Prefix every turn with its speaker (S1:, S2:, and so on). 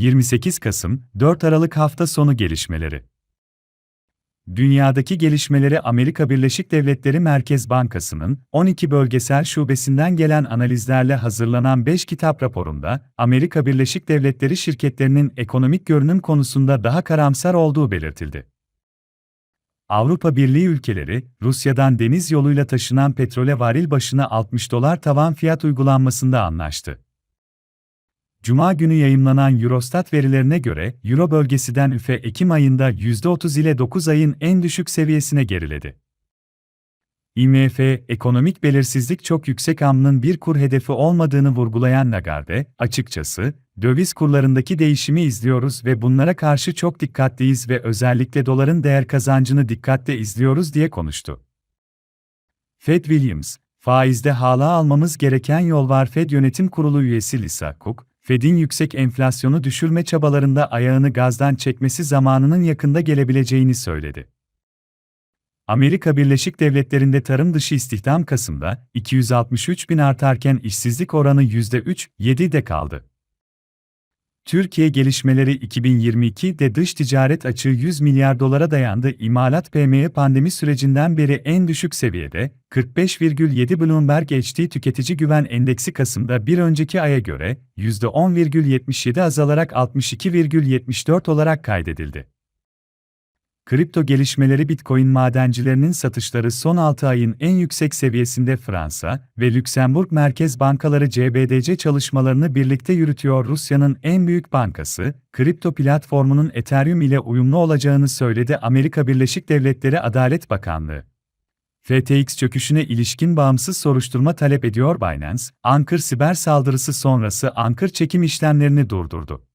S1: 28 Kasım, 4 Aralık hafta sonu gelişmeleri. Dünyadaki gelişmeleri Amerika Birleşik Devletleri Merkez Bankası'nın 12 bölgesel şubesinden gelen analizlerle hazırlanan 5 kitap raporunda, Amerika Birleşik Devletleri şirketlerinin ekonomik görünüm konusunda daha karamsar olduğu belirtildi. Avrupa Birliği ülkeleri, Rusya'dan deniz yoluyla taşınan petrole varil başına 60 dolar tavan fiyat uygulanmasında anlaştı. Cuma günü yayımlanan Eurostat verilerine göre, Euro bölgesinden üfe Ekim ayında %30 ile 9 ayın en düşük seviyesine geriledi. IMF, ekonomik belirsizlik çok yüksek amının bir kur hedefi olmadığını vurgulayan Lagarde, açıkçası, döviz kurlarındaki değişimi izliyoruz ve bunlara karşı çok dikkatliyiz ve özellikle doların değer kazancını dikkatle izliyoruz diye konuştu. Fed Williams, faizde hala almamız gereken yol var Fed Yönetim Kurulu üyesi Lisa Cook, Fed'in yüksek enflasyonu düşürme çabalarında ayağını gazdan çekmesi zamanının yakında gelebileceğini söyledi. Amerika Birleşik Devletleri'nde tarım dışı istihdam Kasım'da 263 bin artarken işsizlik oranı %3,7'de kaldı. Türkiye gelişmeleri 2022'de dış ticaret açığı 100 milyar dolara dayandı. İmalat PMI pandemi sürecinden beri en düşük seviyede, 45,7 Bloomberg HT tüketici güven endeksi Kasım'da bir önceki aya göre %10,77 azalarak 62,74 olarak kaydedildi. Kripto gelişmeleri Bitcoin madencilerinin satışları son 6 ayın en yüksek seviyesinde Fransa ve Lüksemburg merkez bankaları CBDC çalışmalarını birlikte yürütüyor. Rusya'nın en büyük bankası, kripto platformunun Ethereum ile uyumlu olacağını söyledi Amerika Birleşik Devletleri Adalet Bakanlığı. FTX çöküşüne ilişkin bağımsız soruşturma talep ediyor Binance, Ankır siber saldırısı sonrası Ankır çekim işlemlerini durdurdu.